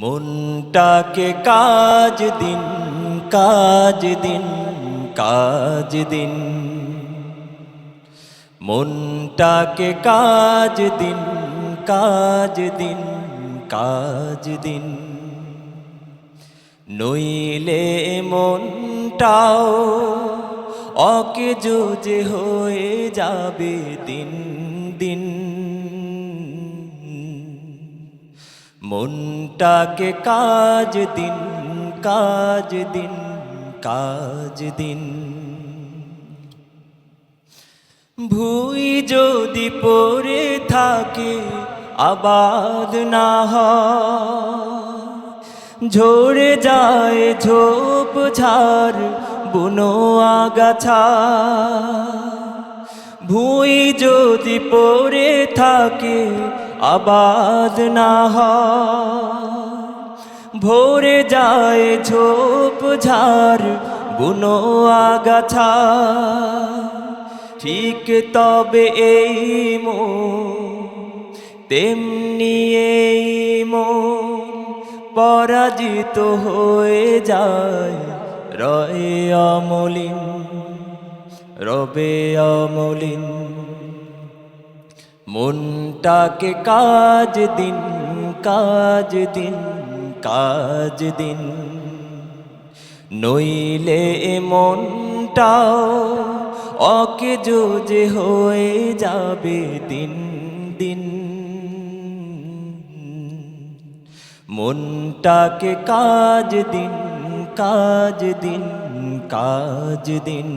মনটাকে কাজ দিন কাজ দিন কাজ দিন। মনটাকে কাজ দিন কাজ দিন কাজ দিন। নইলে মনটাও অকেজো যে হয়ে যাবে দিন দিন। মনটাকে কাজ দিন কাজ দিন কাজ দিন। ভুই যদি পড়ে থাকে, আবাদ না ঝরে যায় ঝোপ ঝাড়, বুনো আগাছা। ভুই যদি পড়ে থাকে আবাদ না ভোরে যায় ঝোপ ঝাড়, বুনো আগাছা। ঠিক তবে এই মো তেমনি এই মো পরাজিত হয়ে যায়। রয়ে অমলিন, রবে অমলিন। মনটাকে কাজ দিন কাজ দিন কাজ দিন। নইলে মনটাও অকেজো যে হয়ে যাবে দিন দিন। মনটাকে কাজ দিন কাজ দিন কাজ দিন।